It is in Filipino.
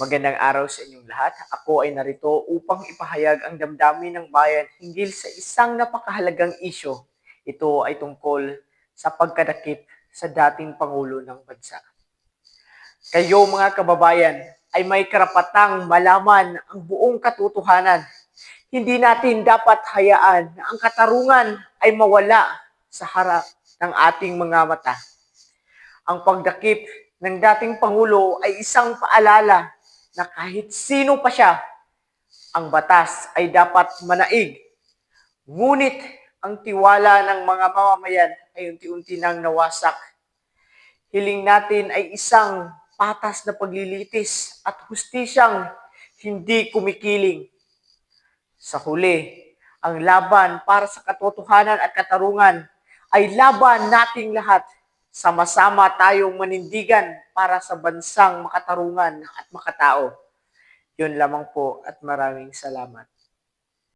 Magandang araw sa inyong lahat. Ako ay narito upang ipahayag ang damdamin ng bayan hinggil sa isang napakahalagang isyo. Ito ay tungkol sa pagkadakip sa dating Pangulo ng Bansa. Kayo mga kababayan ay may karapatang malaman ang buong katotohanan. Hindi natin dapat hayaan na ang katarungan ay mawala sa harap ng ating mga mata. Ang pagdakip ng dating Pangulo ay isang paalala na kahit sino pa siya, ang batas ay dapat manaig. Ngunit ang tiwala ng mga mamamayan ay unti-unti nang nawasak. Hiling natin ay isang patas na paglilitis at hustisyang hindi kumikiling. Sa huli, ang laban para sa katotohanan at katarungan ay laban nating lahat. Sama-sama tayong manindigan para sa bansang makatarungan at makatao. Yun lamang po at maraming salamat.